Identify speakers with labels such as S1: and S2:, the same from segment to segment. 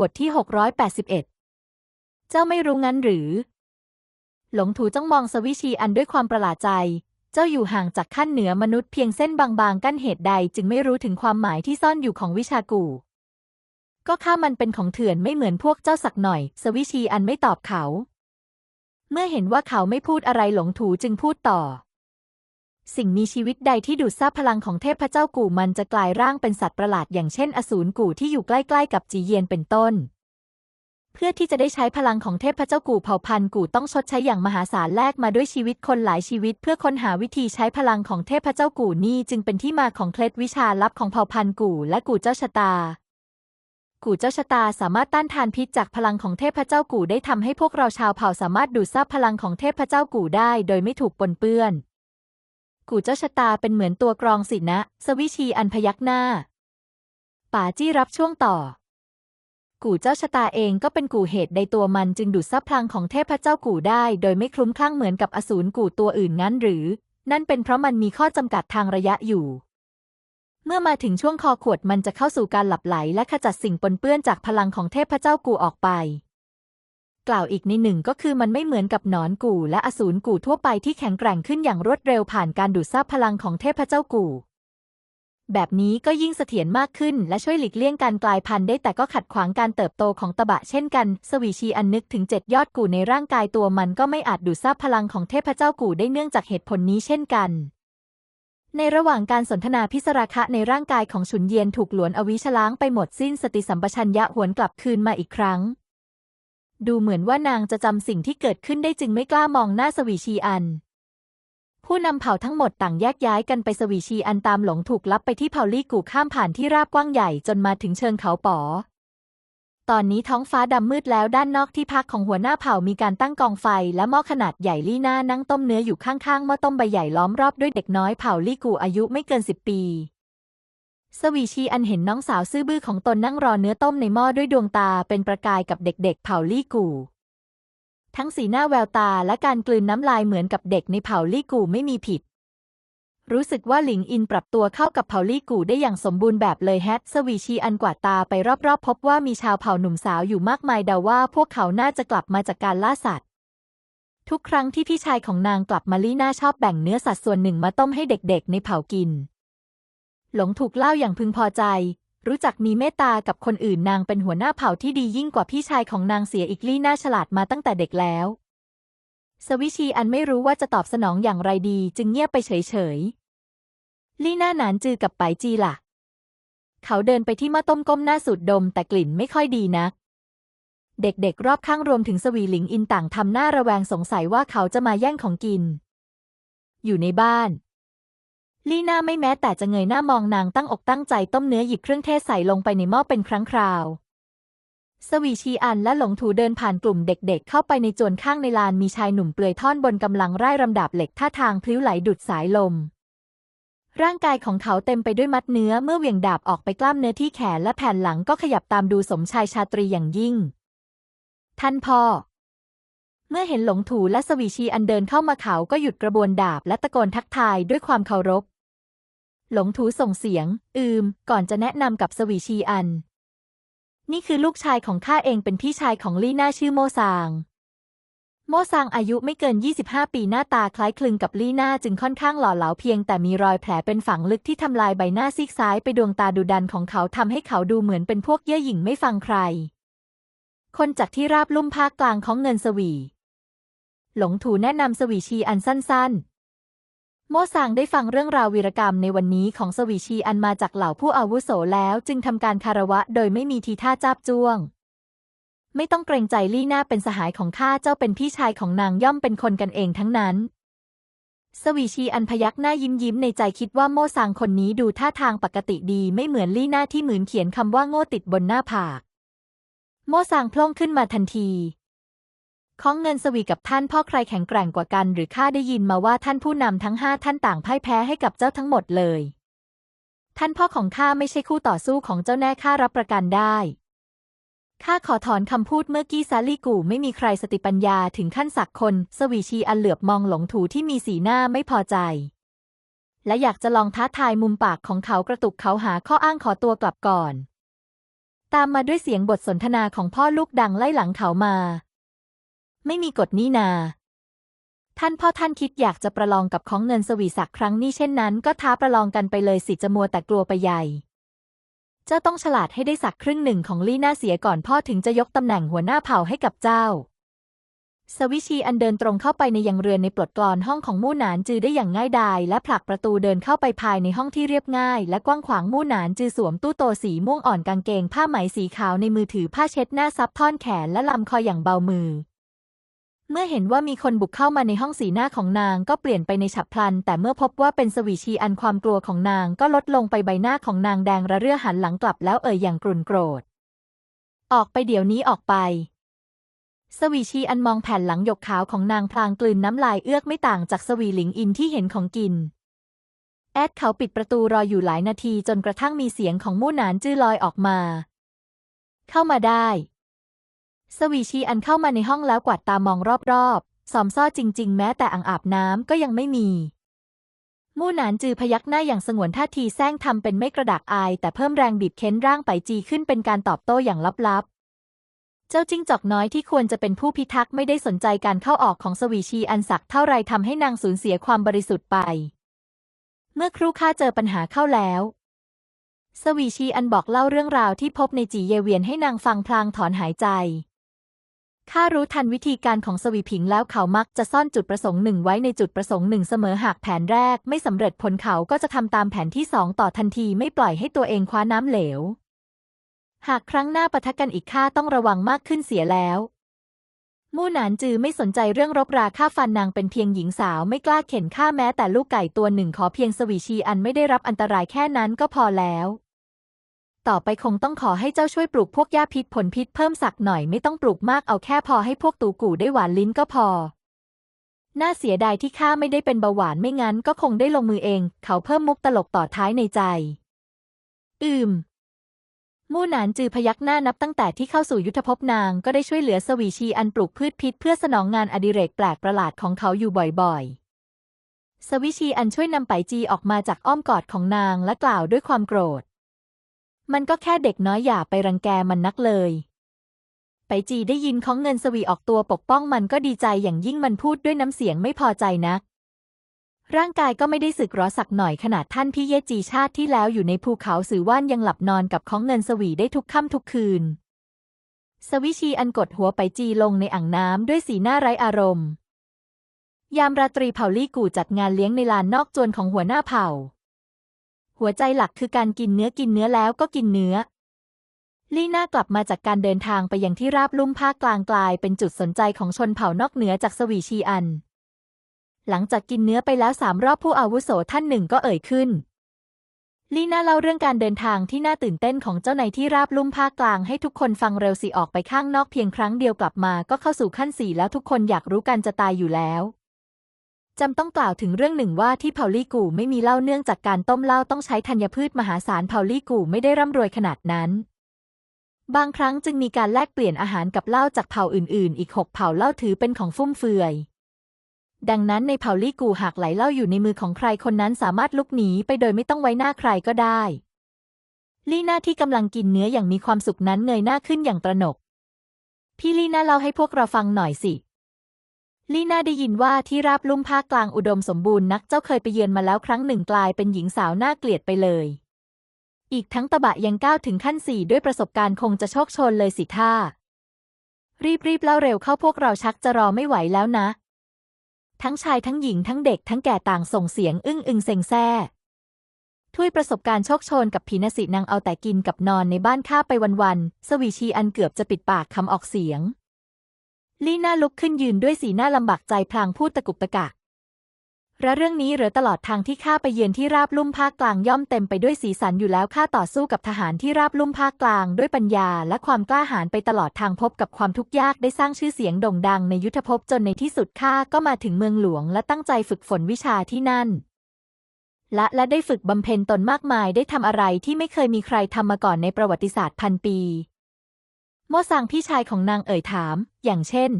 S1: บทที่ 681 เจ้าไม่รู้งั้นหรือ หลงถูจ้องมองสวิชีอันด้วยความประหลาดใจ เจ้าอยู่ห่างจากขั้นเหนือมนุษย์เพียงเส้นบางๆ กั้นเหตุใดจึงไม่รู้ถึงความหมายที่ซ่อนอยู่ของวิชากู ก็ข้ามันเป็นของเถื่อนไม่เหมือนพวกเจ้าสักหน่อย สวิชีอันไม่ตอบเขา เมื่อเห็นว่าเขาไม่พูดอะไรหลงถูจึงพูดต่อ สิ่งมีชีวิตใดที่ดูดซาบพลังของเทพเจ้ากู่มันจะกลายร่างเป็นสัตว์ประหลาดอย่างเช่นอสูรกู่ที่อยู่ใกล้ๆกับจีเยียนเป็นต้น เพื่อที่จะได้ใช้พลังของเทพเจ้ากู่เผ่าพันธุ์กู่ต้องชดใช้อย่างมหาศาลแลกมาด้วยชีวิตคนหลายชีวิต เพื่อค้นหาวิธีใช้พลังของเทพเจ้ากู่นี่จึงเป็นที่มาของเคล็ดวิชาลับของเผ่าพันธุ์กู่และกู่เจ้าชะตากู่เจ้าชะตาสามารถต้านทานพิษจากพลังของเทพเจ้ากู่ได้ทำให้พวกเราชาวเผ่าสามารถดูดซับพลังของเทพเจ้ากู่ได้โดยไม่ถูกปนเปื้อน กูเจ้าชะตาเป็นเหมือนตัวกรองสินะ สวิชีอันพยักหน้า ป่าจี้รับช่วงต่อ กูเจ้าชะตาเองก็เป็นกูเหตุใดตัวมันจึงดูดซับพลังของเทพเจ้ากูได้ โดยไม่คลุ้มคลั่งเหมือนกับอสูรกูตัวอื่นงั้นหรือ นั่นเป็นเพราะมันมีข้อจำกัดทางระยะอยู่ เมื่อมาถึงช่วงคอขวดมันจะเข้าสู่การหลับไหลและขจัดสิ่งปนเปื้อนจากพลังของเทพเจ้ากูออกไป กล่าวอีกในหนึ่งก็คือมันไม่เหมือนกับหนอนกู่และอสูรกู่ทั่วไปที่แข็งแกร่งขึ้นอย่างรวดเร็วผ่านการดูดซับพลังของเทพเจ้ากู่ แบบนี้ก็ยิ่งเสถียรมากขึ้นและช่วยหลีกเลี่ยงการกลายพันธุ์ได้แต่ก็ขัดขวางการเติบโตของตะบะเช่นกัน สวีชีอันนึกถึงเจ็ดยอดกู่ในร่างกายตัวมันก็ไม่อาจดูดซับพลังของเทพเจ้ากู่ได้เนื่องจากเหตุผลนี้เช่นกันในระหว่างการสนทนาพิศราคะในร่างกายของฉุนเยียนถูกหลวนอวิชล้างไปหมดสิ้นสติสัมปชัญญะหวนกลับคืนมาอีกครั้ง ดูเหมือนว่านางจะจำสิ่งที่เกิดขึ้นได้จึงไม่กล้ามองหน้าสวีชีอัน ผู้นำเผ่าทั้งหมดต่างแยกย้ายกันไปสวีชีอันตามหลงถูกลับไปที่เผ่าลี่กูข้ามผ่านที่ราบกว้างใหญ่จนมาถึงเชิงเขาป๋อตอนนี้ท้องฟ้าดำมืดแล้วด้านนอกที่พักของหัวหน้าเผ่ามีการตั้งกองไฟ และหม้อขนาดใหญ่ลี่หน้านั่งต้มเนื้ออยู่ข้างๆหม้อต้มใบใหญ่ล้อมรอบด้วยเด็กน้อยเผ่าลี่กูอายุไม่เกินสิบปี สวีชีอันเห็นน้องสาวซื่อบื้อของตนนั่งรอเนื้อต้มในหม้อด้วยดวงตาเป็นประกายกับเด็กๆ เผ่าลี่กู่ ทั้งสีหน้าแววตาและการกลืนน้ำลายเหมือนกับเด็กในเผ่าลี่กู่ไม่มีผิด รู้สึกว่าหลิงอินปรับตัวเข้ากับเผ่าลี่กู่ได้อย่างสมบูรณ์แบบเลยแฮทสวีชีอันกวาดตาไปรอบๆ พบว่ามีชาวเผ่าหนุ่มสาวอยู่มากมายเดาว่าพวกเขาน่าจะกลับมาจากการล่าสัตว์ทุกครั้งที่พี่ชายของนางกลับมาลี่น่าชอบแบ่งเนื้อสัตว์ส่วนหนึ่งมาต้มให้เด็กๆ ในเผ่ากิน หลงถูกเล่าอย่างพึงพอใจ รู้จักมีเมตตากับคนอื่นนางเป็นหัวหน้าเผ่าที่ดียิ่งกว่าพี่ชายของนางเสียอีกลี่น่าฉลาดมาตั้งแต่เด็กแล้ว สวิชีอันไม่รู้ว่าจะตอบสนองอย่างไรดี จึงเงียบไปเฉยๆ ลี่น่าหนานจือกับไปจีล่ะ เขาเดินไปที่ม้อต้มก้มหน้าสูดดม แต่กลิ่นไม่ค่อยดีนักเด็กๆ รอบข้างรวมถึงสวีหลิงอินต่างทำหน้าระแวงสงสัยว่าเขาจะมาแย่งของกิน อยู่ในบ้าน ลี่น่าไม่แม้แต่จะเงยหน้ามองนางตั้งอกตั้งใจต้มเนื้อหยิบเครื่องเทศใส่ลงไปในหม้อเป็นครั้งคราว สวีชีอันและหลงถูเดินผ่านกลุ่มเด็กๆ เข้าไปในจวนข้างในลานมีชายหนุ่มเปลือยท่อนบนกำลังไร้รำดับเหล็กท่าทางพลิ้วไหลดุดสายลม ร่างกายของเขาเต็มไปด้วยมัดเนื้อเมื่อเหวี่ยงดาบออกไปกล้ามเนื้อที่แขนและแผ่นหลังก็ขยับตามดูสมชายชาตรีอย่างยิ่ง ท่านพ่อเมื่อเห็นหลงถูและสวีชีอันเดินเข้ามาเขาก็หยุดกระบวนดาบและตะโกนทักทายด้วยความเคารพ หลงถูส่งเสียง อืม ก่อนจะแนะนำกับสวีชีอัน นี่คือลูกชายของข้าเองเป็นพี่ชายของลี่น่าชื่อโมซาง โมซางอายุไม่เกิน 25 ปีหน้าตาคล้ายคลึงกับลี่น่าจึงค่อนข้างหล่อเหลาเพียงแต่มีรอยแผลเป็นฝังลึกที่ทำลายใบหน้าซีกซ้ายไปดวงตาดุดันของเขาทำให้เขาดูเหมือนเป็นพวกเย่อหยิ่งไม่ฟังใคร คนจากที่ราบลุ่มภาคกลางของเงินสวีหลงถูแนะนำสวีชีอันสั้นๆ โมซางได้ฟังเรื่องราววีรกรรมในวันนี้ของสวีชีอันมาจากเหล่าผู้อาวุโสแล้วจึงทำการคารวะโดยไม่มีทีท่าจ้าบจ้วง ไม่ต้องเกรงใจลี่หน่าเป็นสหายของข้าเจ้าเป็นพี่ชายของนางย่อมเป็นคนกันเองทั้งนั้น สวีชีอันพยักหน้ายิ้มยิ้มในใจคิดว่าโมซางคนนี้ดูท่าทางปกติดีไม่เหมือนลี่หน่าที่เหมือนเขียนคำว่าโง่ติดบนหน้าผาก โมซางพล่งขึ้นมาทันที ของเงินสวีกับท่านพ่อใครแข็งแกร่งกว่ากัน หรือข้าได้ยินมาว่าท่านผู้นำทั้งห้าท่านต่างพ่ายแพ้ให้กับเจ้าทั้งหมดเลย ท่านพ่อของข้าไม่ใช่คู่ต่อสู้ของเจ้าแน่ข้ารับประกันได้ข้าขอถอนคำพูดเมื่อกี้ซาลีกูไม่มีใครสติปัญญาถึงขั้นสักคน สวีชีอันเหลือบมองหลงถูที่มีสีหน้าไม่พอใจ และอยากจะลองท้าทายมุมปากของเขากระตุกเขาหาข้ออ้างขอตัวกลับก่อน ตามมาด้วยเสียงบทสนทนาของพ่อลูกดังไล่หลังเขามา ไม่มีกฎนี่นา ท่านพ่อท่านคิดอยากจะประลองกับของเงินสวีศักครั้งนี้เช่นนั้น ก็ท้าประลองกันไปเลยสิจะมัวแต่กลัวไปใหญ่ เจ้าต้องฉลาดให้ได้สักครึ่งหนึ่งของลี่หน้าเสียก่อนพ่อถึงจะยกตำแหน่งหัวหน้าเผ่าให้กับเจ้า สวิชีอันเดินตรงเข้าไปในยังเรือนในปลดกลอนห้องของมู่หนานจือได้อย่างง่ายดาย และผลักประตูเดินเข้าไปภายในห้องที่เรียบง่าย และกว้างขวางมู่หนานจือสวมตู้โตสีม่วงอ่อนกางเกง ผ้าไหมสีขาวในมือถือผ้าเช็ดหน้าซับท่อนแขนและลำคออย่างเบามือ เมื่อเห็นว่ามีคนบุกเข้ามาในห้องสีหน้าของนางก็เปลี่ยนไปในฉับพลัน แต่เมื่อพบว่าเป็นสวีชีอันความกลัวของนางก็ลดลงไปใบหน้าของนางแดงระเรื่อหันหลังกลับแล้วเอ่ยอย่างกรุนโกรธ ออกไปเดี๋ยวนี้ออกไป สวีชีอันมองแผ่นหลังหยกขาวของนางพลางกลืนน้ำลายเอื้อกไม่ต่างจากสวีหลิงอินที่เห็นของกิน แอดเขาปิดประตูรออยู่หลายนาทีจนกระทั่งมีเสียงของมู่หนานจื้อลอยออกมา เข้ามาได้ สวีชีอันเข้ามาในห้องแล้วกวาดตามองรอบๆ สอมซ่อจริง ๆ แม้แต่อ่างอาบน้ำก็ยังไม่มี มู่หนานจือพยักหน้าอย่างสงวนท่าทีแซงทำเป็นไม่กระดากอาย แต่เพิ่มแรงบีบเค้นร่างไปจีขึ้นเป็นการตอบโต้อย่างลับๆเจ้าจิ้งจอกน้อยที่ควรจะเป็นผู้พิทักษ์ไม่ได้สนใจการเข้าออกของสวีชีอันศักดิ์เท่าไรทำให้นางสูญเสียความบริสุทธิ์ไป เมื่อครู่ข้าเจอปัญหาเข้าแล้ว สวีชีอันบอกเล่าเรื่องราวที่พบในจีเยเวียนให้นางฟังพลางถอนหายใจ ข้ารู้ทันวิธีการของสวีผิงแล้วเขามักจะซ่อนจุดประสงค์หนึ่งไว้ในจุดประสงค์หนึ่งเสมอหากแผนแรก ไม่สำเร็จผลเขาก็จะทำตามแผนที่สองต่อทันทีไม่ปล่อยให้ตัวเองคว้าน้ำเหลว หากครั้งหน้าปะทะกันอีกข้าต้องระวังมากขึ้นเสียแล้วมู่หนานจือไม่สนใจเรื่องรบราฆ่าฟันนางเป็นเพียงหญิงสาวไม่กล้าเข็นฆ่าแม้แต่ลูกไก่ตัวหนึ่งขอเพียงสวีชีอันไม่ได้รับอันตรายแค่นั้นก็พอแล้ว ต่อไปคงต้องขอให้เจ้าช่วยปลูกพวกหญ้าพิษผลพิษเพิ่มสักหน่อยไม่ต้องปลูกมากเอาแค่พอให้พวกตูกู่ได้หวานลิ้นก็พอ น่าเสียดายที่ข้าไม่ได้เป็นเบาหวานไม่งั้นก็คงได้ลงมือเอง เขาเพิ่มมุกตลกต่อท้ายในใจ อืมมู่หนานจือพยักหน้านับตั้งแต่ที่เข้าสู่ยุทธภพนางก็ได้ช่วยเหลือสวีชีอันปลูกพืชพิษเพื่อสนองงานอดิเรกแปลกประหลาดของเขาอยู่บ่อยๆ สวิชีอันช่วยนำไปจีออกมาจากอ้อมกอดของนางและกล่าวด้วยความโกรธ มันก็แค่เด็กน้อยอย่าไปรังแกมันนักเลย ไปจีได้ยินของเงินสวีออกตัวปกป้องมันก็ดีใจอย่างยิ่งมันพูดด้วยน้ำเสียงไม่พอใจนัก ร่างกายก็ไม่ได้สึกหรอสักหน่อยขนาดท่านพี่เยจีชาติที่แล้วอยู่ในภูเขาสือว่านยังหลับนอนกับของเงินสวีได้ทุกค่ำทุกคืน สวิชีอันกดหัวไปจีลงในอ่างน้ำด้วยสีหน้าไร้อารมณ์ ยามราตรีเผ่าลี่กู่จัดงานเลี้ยงในลานนอกจวนของหัวหน้าเผ่า หัวใจหลักคือการกินเนื้อกินเนื้อแล้วก็กินเนื้อ ลี่น่ากลับมาจากการเดินทางไปยังที่ราบลุ่มภาคกลางกลายเป็นจุดสนใจของชนเผ่านอกเหนือจากสวีชีอัน หลังจากกินเนื้อไปแล้วสามรอบผู้อาวุโสท่านหนึ่งก็เอ่ยขึ้น ลีน่าเล่าเรื่องการเดินทางที่น่าตื่นเต้นของเจ้าในที่ราบลุ่มภาคกลางให้ทุกคนฟังเร็วสิออกไปข้างนอกเพียงครั้งเดียวกลับมาก็เข้าสู่ขั้นสี่แล้วทุกคนอยากรู้กันจะตายอยู่แล้ว จำต้องกล่าวถึงเรื่องหนึ่งว่าที่เผาลี่กูไม่มีเหล้าเนื่องจากการต้มเหล้าต้องใช้ธัญพืชมหาศาลเผาลี่กูไม่ได้ร่ำรวยขนาดนั้น บางครั้งจึงมีการแลกเปลี่ยนอาหารกับเหล้าจากเผ่าอื่น ๆ อีกหกเผ่าเหล้าถือเป็นของฟุ่มเฟือย ดังนั้นในเผ่าลี่กูหากไหลเหล้าอยู่ในมือของใครคนนั้นสามารถลุกหนีไปโดยไม่ต้องไว้หน้าใครก็ได้ ลี่น่าที่กำลังกินเนื้ออย่างมีความสุขนั้นเงยหน้าขึ้นอย่างตระหนก พี่ลี่น่าเล่าให้พวกเราฟังหน่อยสิ ลี่น่าได้ยินว่าที่ราบลุ่มภาคกลางอุดมสมบูรณ์นักเจ้าเคยไปเยือนมาแล้วครั้งหนึ่งกลายเป็นหญิงสาวน่าเกลียดไปเลย อีกทั้งตะบะยังก้าวถึงขั้นสี่ด้วยประสบการณ์คงจะโชคชนเลยสิท่า รีบๆเล่าเร็วเข้าพวกเราชักจะรอไม่ไหวแล้วนะ ทั้งชายทั้งหญิงทั้งเด็กทั้งแก่ต่างส่งเสียงอึ้งอึงเซ็งแซ่ถ้วยประสบการณ์โชคชนกับผีนสินางเอาแต่กินกับนอนในบ้านข้าไปวันๆสวีชีอันเกือบจะปิดปากคำออกเสียง ลี่น่าลุกขึ้นยืนด้วยสีหน้าลำบากใจพลางพูดตะกุกตะกักและเรื่องนี้เหลือตลอดทางที่ข้าไปเยือนที่ราบลุ่มภาคกลางย่อมเต็มไปด้วยสีสันอยู่แล้วข้าต่อสู้กับทหารที่ราบลุ่มภาคกลาง ด้วยปัญญาและความกล้าหาญไปตลอดทางพบกับความทุกข์ยากได้สร้างชื่อเสียงโด่งดังในยุทธภพจนในที่สุดข้าก็มาถึงเมืองหลวง และตั้งใจฝึกฝนวิชาที่นั่น และและได้ฝึกบำเพ็ญตนมากมายได้ทำอะไรที่ไม่เคยมีใครทำมาก่อนในประวัติศาสตร์พันปี โมซังพี่ชายของนางเอ่ยถาม อย่างเช่น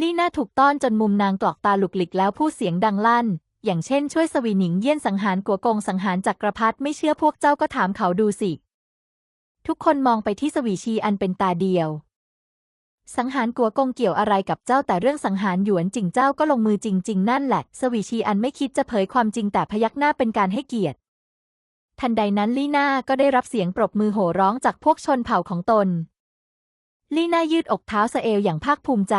S1: ลี่น่าถูกต้อนจนมุมนางกรอกตาหลุกหลิกแล้วพูดเสียงดังลั่น อย่างเช่นช่วยสวีหนิงเยี่ยนสังหารกัวกงสังหารจักรพรรดิไม่เชื่อพวกเจ้าก็ถามเขาดูสิ ทุกคนมองไปที่สวีชีอันเป็นตาเดียว สังหารกัวกงเกี่ยวอะไรกับเจ้าแต่เรื่องสังหารหยวนจิงเจ้าก็ลงมือจริง ๆ นั่นแหละ สวีชีอันไม่คิดจะเผยความจริงแต่พยักหน้าเป็นการให้เกียรติทันใดนั้นลี่น่าก็ได้รับเสียงปรบมือโห่ร้องจากพวกชนเผ่าของตน ลี่น่ายืดอกเท้าสเอวอย่างภาคภูมิใจ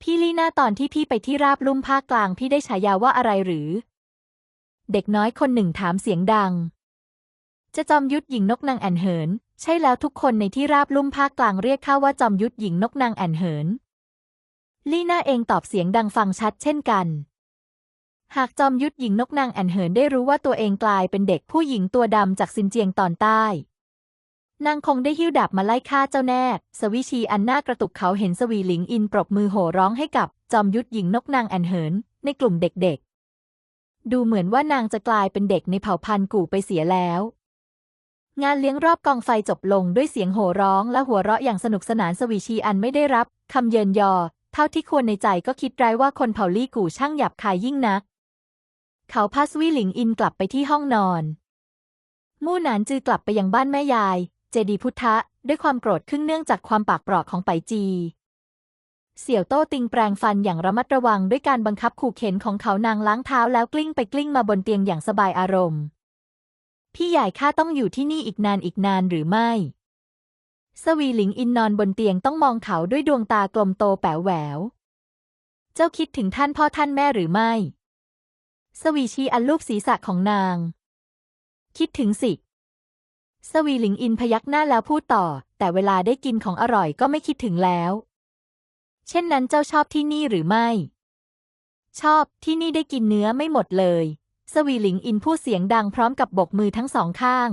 S1: พี่ลี่น่าตอนที่พี่ไปที่ราบลุ่มภาคกลางพี่ได้ฉายาว่าอะไรหรือ เด็กน้อยคนหนึ่งถามเสียงดัง จะจอมยุทธหญิงนกนางแอ่นเหิน ใช่แล้วทุกคนในที่ราบลุ่มภาคกลางเรียกข้าว่าจอมยุทธหญิงนกนางแอ่นเหิน ลี่น่าเองตอบเสียงดังฟังชัดเช่นกันหากจอมยุทธหญิงนกนางแอ่นเหินได้รู้ว่าตัวเองกลายเป็นเด็กผู้หญิงตัวดำจากซินเจียงตอนใต้ นางคงได้หิ้วดาบมาไล่ฆ่าเจ้าแน่ สวิชีอันหน่ากระตุกเขาเห็นสวีหลิงอินปรบมือโห่ร้องให้กับ จอมยุทธหญิงนกนางแอนเหิน ในกลุ่มเด็กๆ ดูเหมือนว่านางจะกลายเป็นเด็กในเผ่าพันธุ์กู่ไปเสียแล้ว งานเลี้ยงรอบกองไฟจบลงด้วยเสียงโห่ร้องและหัวเราะอย่างสนุกสนานสวีชีอันไม่ได้รับคำเยินยอ เท่าที่ควรในใจก็คิดร้ายว่าคนเผ่าลี่กู่ช่างหยาบคายยิ่งนัก เขาพาสวีหลิงอินกลับไปที่ห้องนอนมู่หนานจือกลับไปยังบ้านแม่ยาย เจดีพุทธะ ด้วยความโกรธขึ้นเนื่องจากความปากเปราะของไปจี เสี่ยวโต้ติงแปลงฟันอย่างระมัดระวังด้วยการบังคับขู่เข็นของเขานางล้างเท้าแล้วกลิ้งไปกลิ้งมาบนเตียงอย่างสบายอารมณ์ พี่ใหญ่ข้าต้องอยู่ที่นี่อีกนานอีกนานหรือไม่ สวีหลิงอินนอนบนเตียงต้องมองเขาด้วยดวงตากลมโตแป๋วแหวว เจ้าคิดถึงท่านพ่อท่านแม่หรือไม่ สวีชีอันลูกศีรษะของนาง คิดถึงสิ สวีหลิงอินพยักหน้าแล้วพูดต่อ แต่เวลาได้กินของอร่อยก็ไม่คิดถึงแล้ว เช่นนั้นเจ้าชอบที่นี่หรือไม่ ชอบที่นี่ได้กินเนื้อไม่หมดเลย สวีหลิงอินพูดเสียงดังพร้อมกับบกมือทั้งสองข้าง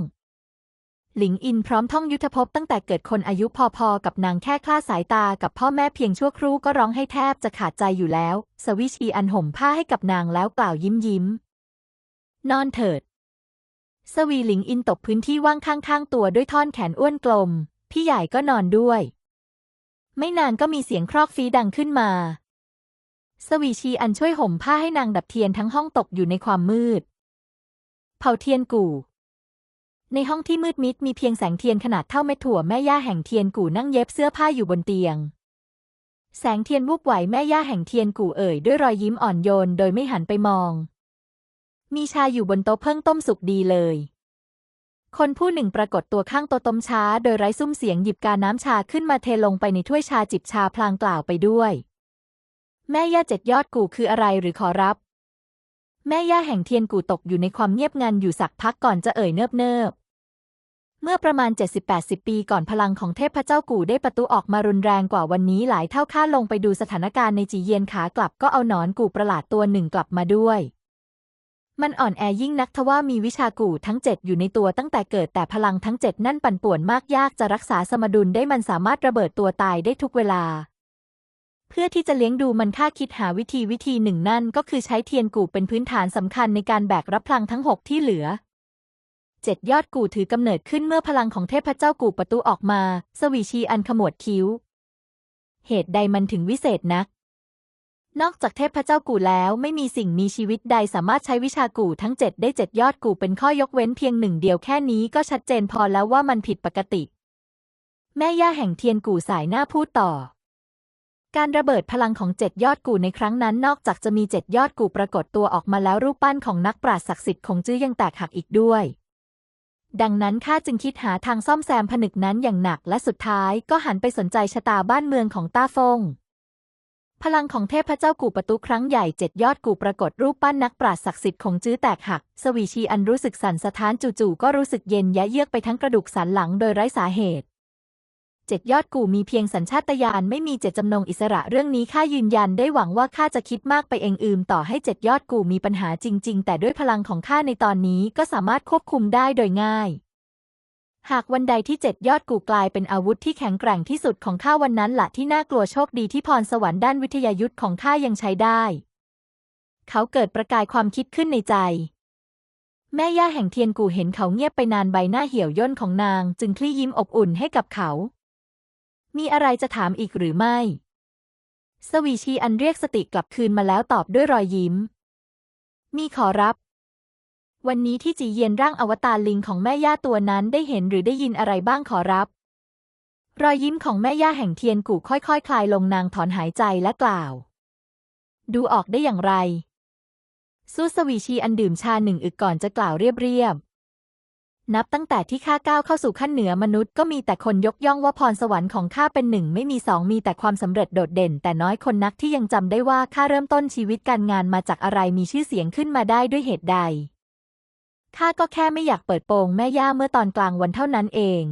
S1: หลิงอินพร้อมท่องยุทธภพตั้งแต่เกิดคนอายุพอๆกับนางแค่คลาดสายตากับพ่อแม่เพียงชั่วครู่ก็ร้องให้แทบจะขาดใจอยู่แล้ว สวิชีอันห่มผ้าให้กับนางแล้วกล่าวยิ้มยิ้มนอนเถิด สวีหลิงอินตบพื้นที่ว่างข้างๆตัวด้วยท่อนแขนอ้วนกลม พี่ใหญ่ก็นอนด้วย ไม่นานก็มีเสียงครอกฟีดังขึ้นมา สวีชีอันช่วยห่มผ้าให้นางดับเทียนทั้งห้องตกอยู่ในความมืด เผาเทียนกู่ ในห้องที่มืดมิดมีเพียงแสงเทียนขนาดเท่าเม็ดถั่วแม่ย่าแห่งเทียนกู่นั่งเย็บเสื้อผ้าอยู่บนเตียง แสงเทียนวูบไหวแม่ย่าแห่งเทียนกู่เอ่ยด้วยรอยยิ้มอ่อนโยนโดยไม่หันไปมอง มีชาอยู่บนโต๊ะเพิ่งต้มสุกดีเลย คนผู้หนึ่งปรากฏตัวข้างโต๊ะต้มชาโดยไร้ซุ้มเสียงหยิบกาน้ำชาขึ้นมาเทลงไปในถ้วยชาจิบชาพลางกล่าวไปด้วย แม่ย่าเจ็ดยอดกู่คืออะไรหรือขอรับ แม่ย่าแห่งเทียนกู่ตกอยู่ในความเงียบงันอยู่สักพักก่อนจะเอ่ยเนิบเนิบเมื่อประมาณ 70-80 ปีก่อนพลังของเทพเจ้ากู่ได้ประตูออกมารุนแรงกว่าวันนี้หลายเท่าข้าลงไปดูสถานการณ์ในจีเยียนขากลับก็เอาหนอนกู่ประหลาดตัวหนึ่งกลับมาด้วย มันอ่อนแอยิ่งนักทว่ามีวิชากู่ทั้งเจ็ดอยู่ในตัวตั้งแต่เกิดแต่พลังทั้งเจ็ดนั่นปั่นป่วนมากยากจะรักษาสมดุลได้มันสามารถระเบิดตัวตายได้ทุกเวลา เพื่อที่จะเลี้ยงดูมันค่าคิดหาวิธีวิธีหนึ่งนั่นก็คือใช้เทียนกู่เป็นพื้นฐานสำคัญในการแบกรับพลังทั้งหกที่เหลือเจ็ดยอดกู่ถือกำเนิดขึ้นเมื่อพลังของเทพเจ้ากู่ประตูออกมา สวีชีอันขมวดคิ้ว เหตุใดมันถึงวิเศษนัก นอกจากเทพเจ้ากู่แล้วไม่มีสิ่งมีชีวิตใดสามารถใช้วิชากู่ทั้งเจ็ดได้เจ็ดยอดกู่เป็นข้อยกเว้นเพียงหนึ่งเดียวแค่นี้ก็ชัดเจนพอแล้วว่ามันผิดปกติ แม่ย่าแห่งเทียนกู่สายหน้าพูดต่อ การระเบิดพลังของเจ็ดยอดกู่ในครั้งนั้น นอกจากจะมีเจ็ดยอดกู่ปรากฏตัวออกมาแล้วรูปปั้นของนักปราชญ์ศักดิ์สิทธิ์ของจื้อยังแตกหักอีกด้วยดังนั้นข้าจึงคิดหาทางซ่อมแซมผนึกนั้นอย่างหนักและสุดท้ายก็หันไปสนใจชะตาบ้านเมืองของต้าฟง พลังของเทพเจ้ากู่ประตูครั้งใหญ่เจ็ดยอดกู่ปรากฏรูปปั้นนักปราชญ์ศักดิ์สิทธิ์ของจื้อแตกหัก สวีชีอันรู้สึกสั่นสะท้านจู่ๆก็รู้สึกเย็นยะเยือกไปทั้งกระดูกสันหลังโดยไร้สาเหตุเจ็ดยอดกู่มีเพียงสัญชาตญาณไม่มีเจตจำนงอิสระเรื่องนี้ข้ายืนยันได้หวังว่าข้าจะคิดมากไปเองอืมต่อให้เจ็ดยอดกู่มีปัญหาจริง ๆ แต่ด้วยพลังของข้าในตอนนี้ก็สามารถควบคุมได้โดยง่าย หากวันใดที่เจ็ดยอดกูกลายเป็นอาวุธที่แข็งแกร่งที่สุดของข้าวันนั้นละที่น่ากลัวโชคดีที่พรสวรรค์ด้านวิทยายุทธ์ของข้ายังใช้ได้ เขาเกิดประกายความคิดขึ้นในใจ แม่ย่าแห่งเทียนกูเห็นเขาเงียบไปนานใบหน้าเหี่ยวย่นของนาง จึงคลี่ยิ้มอบอุ่นให้กับเขา มีอะไรจะถามอีกหรือไม่ สวีชีอันเรียกสติกลับคืนมาแล้วตอบด้วยรอยยิ้ม มีขอรับ วันนี้ที่จีเยียนร่างอวตารลิงของแม่ย่าตัวนั้นได้เห็นหรือได้ยินอะไรบ้างขอรับ รอยยิ้มของแม่ย่าแห่งเทียนกู่ค่อยๆคคลายลงนางถอนหายใจและกล่าว ดูออกได้อย่างไรสู้สวีชีอันดื่มชาหนึ่งอึกก่อนจะกล่าวเรียบๆ นับตั้งแต่ที่ข้าก้าวเข้าสู่ขั้นเหนือมนุษย์ก็มีแต่คนยกย่องว่าพรสวรรค์ของข้าเป็นหนึ่งไม่มีสองมีแต่ความสำเร็จโดดเด่น แต่น้อยคนนักที่ยังจำได้ว่าข้าเริ่มต้นชีวิตการงานมาจากอะไรมีชื่อเสียงขึ้นมาได้ด้วยเหตุใด ข้าก็แค่ไม่อยากเปิดโปงแม่ย่าเมื่อตอนกลางวันเท่านั้นเอง